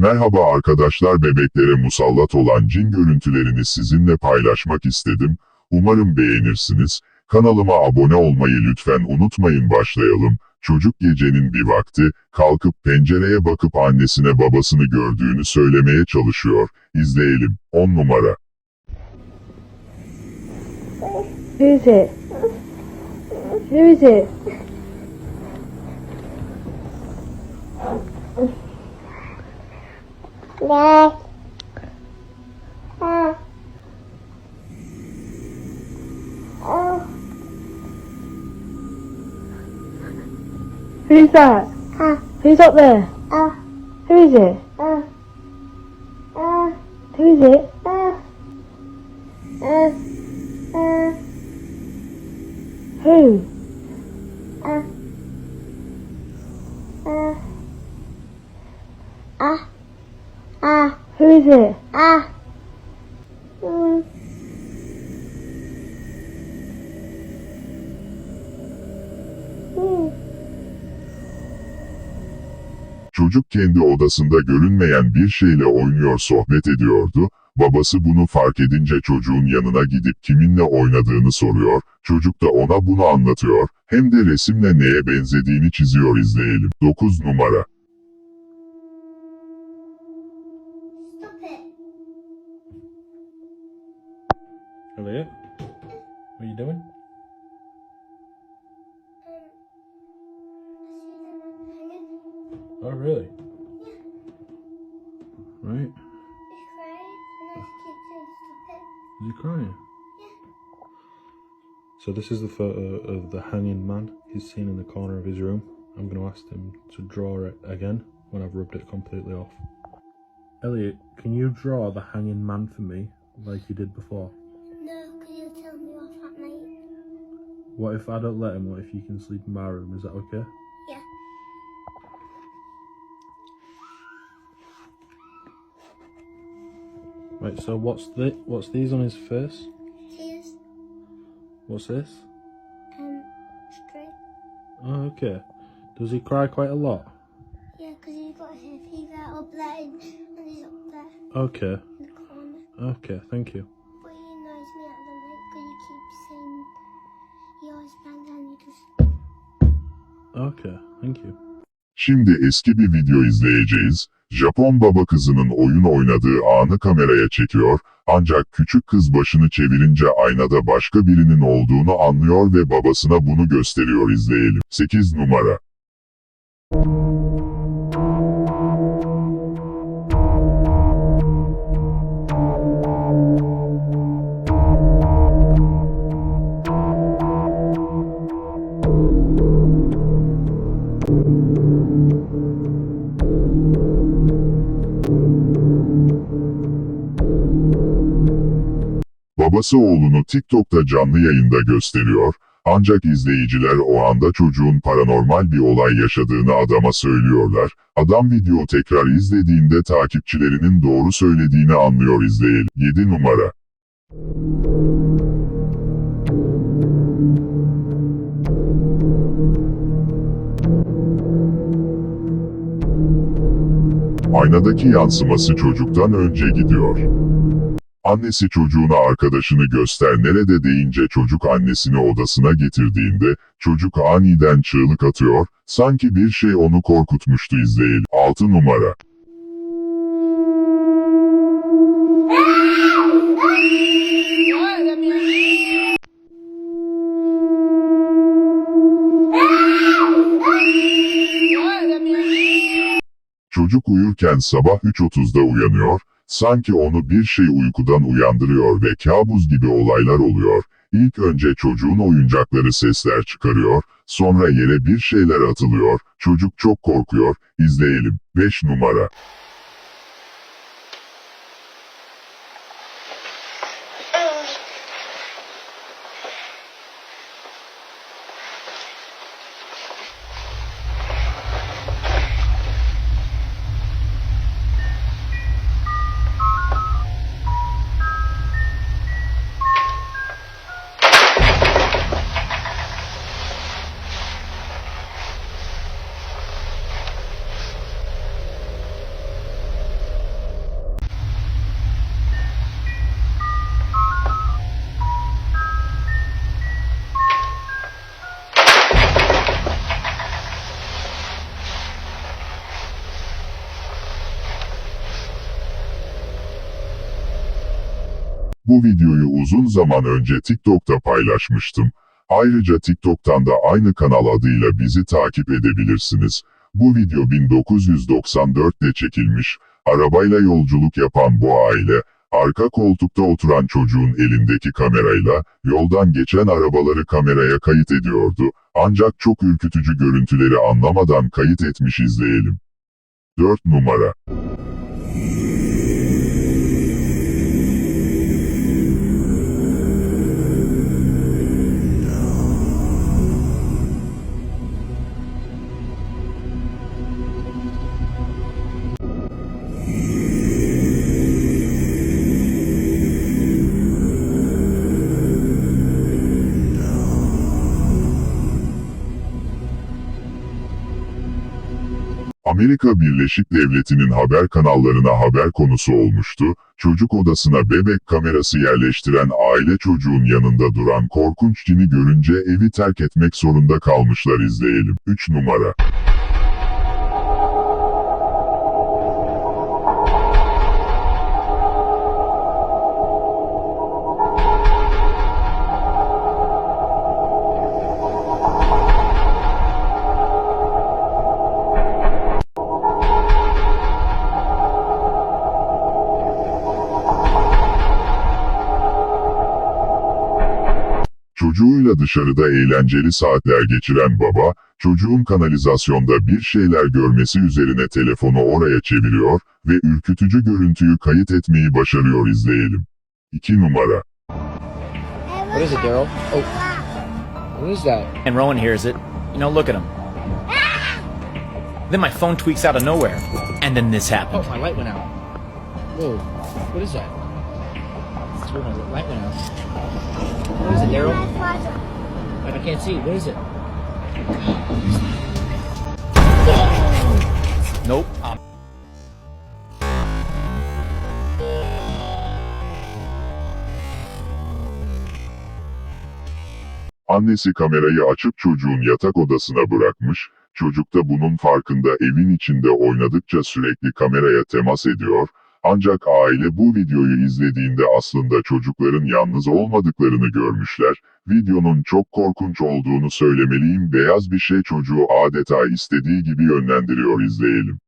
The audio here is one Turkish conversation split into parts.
Merhaba arkadaşlar bebeklere musallat olan cin görüntülerini sizinle paylaşmak istedim. Umarım beğenirsiniz. Kanalıma abone olmayı lütfen unutmayın başlayalım. Çocuk gecenin bir vakti kalkıp pencereye bakıp annesine babasını gördüğünü söylemeye çalışıyor. İzleyelim. 10 numara. Who is it? Who is it? Yeah. Uh. Oh. Who's that? Uh. Who's up there? Uh. Who is it? Uh. Uh. Who is it? Uh. Uh. Uh. Who? İt? Ah. Çocuk kendi odasında görünmeyen bir şeyle oynuyor sohbet ediyordu. Babası bunu fark edince çocuğun yanına gidip kiminle oynadığını soruyor. Çocuk da ona bunu anlatıyor. Hem de resimle neye benzediğini çiziyor izleyelim. 9 numara. Stop it. Elliot, what are you doing? Oh, really? Right. He's crying, and I keep saying stop it. Is he crying? Yeah. So this is the photo of the hanging man he's seen in the corner of his room. I'm going to ask him to draw it again when I've rubbed it completely off. Elliot, can you draw the hanging man for me like you did before? No, because you'll tell me off at night. What if I don't let him? What if you can sleep in my room? Is that okay? Yeah. Right. So what's the what's these on his face? Tears. What's this? Um, straight. Oh, okay. Does he cry quite a lot? There Okay. Okay. Thank you. Okay. Thank you. Şimdi eski bir video izleyeceğiz. Japon baba kızının oyun oynadığı anı kameraya çekiyor. Ancak küçük kız başını çevirince aynada başka birinin olduğunu anlıyor ve babasına bunu gösteriyor izleyelim. 8 numara. Babası oğlunu TikTok'ta canlı yayında gösteriyor. Ancak izleyiciler o anda çocuğun paranormal bir olay yaşadığını adama söylüyorlar. Adam video tekrar izlediğinde takipçilerinin doğru söylediğini anlıyor izleyelim. 7 numara. Aynadaki yansıması çocuktan önce gidiyor. Annesi çocuğuna arkadaşını göster nerede deyince çocuk annesini odasına getirdiğinde çocuk aniden çığlık atıyor, sanki bir şey onu korkutmuştu izleyelim. 6 numara. Çocuk uyurken sabah 3.30'da uyanıyor, sanki onu bir şey uykudan uyandırıyor ve kabus gibi olaylar oluyor. İlk önce çocuğun oyuncakları sesler çıkarıyor, sonra yere bir şeyler atılıyor, çocuk çok korkuyor, izleyelim. 5 numara. Bu videoyu uzun zaman önce TikTok'ta paylaşmıştım. Ayrıca TikTok'tan da aynı kanal adıyla bizi takip edebilirsiniz. Bu video 1994'te çekilmiş. Arabayla yolculuk yapan bu aile, arka koltukta oturan çocuğun elindeki kamerayla yoldan geçen arabaları kameraya kayıt ediyordu. Ancak çok ürkütücü görüntüleri anlamadan kayıt etmiş izleyelim. 4 numara Amerika Birleşik Devleti'nin haber kanallarına haber konusu olmuştu. Çocuk odasına bebek kamerası yerleştiren aile çocuğun yanında duran korkunç cini görünce evi terk etmek zorunda kalmışlar izleyelim. 3 numara Çocuğuyla dışarıda eğlenceli saatler geçiren baba, çocuğun kanalizasyonda bir şeyler görmesi üzerine telefonu oraya çeviriyor ve ürkütücü görüntüyü kayıt etmeyi başarıyor izleyelim. 2 numara What is it, Daryl? Oh, what is that? And Rowan hears it. You know, look at him. Then my phone tweaks out of nowhere. And then this Oh, happened. my light went out. Whoa, what is that? It's weird, my light went out. What is it, Daryl? I can't see. What is it? Nope. Um, Annesi kamerayı açıp çocuğun yatak odasına bırakmış, çocuk da bunun farkında evin içinde oynadıkça sürekli kameraya temas ediyor, ancak aile bu videoyu izlediğinde aslında çocukların yalnız olmadıklarını görmüşler, videonun çok korkunç olduğunu söylemeliyim. Beyaz bir şey çocuğu adeta istediği gibi yönlendiriyor. İzleyelim.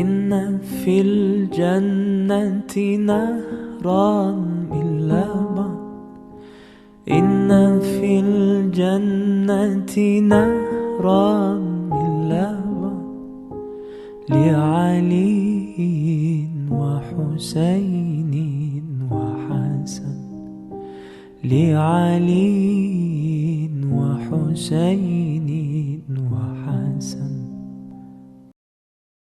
إن في الجنة نهرا من لبن إن في الجنة نهرا من لبن لعلي وحسين وحسن. لعلي وحسين وحسن.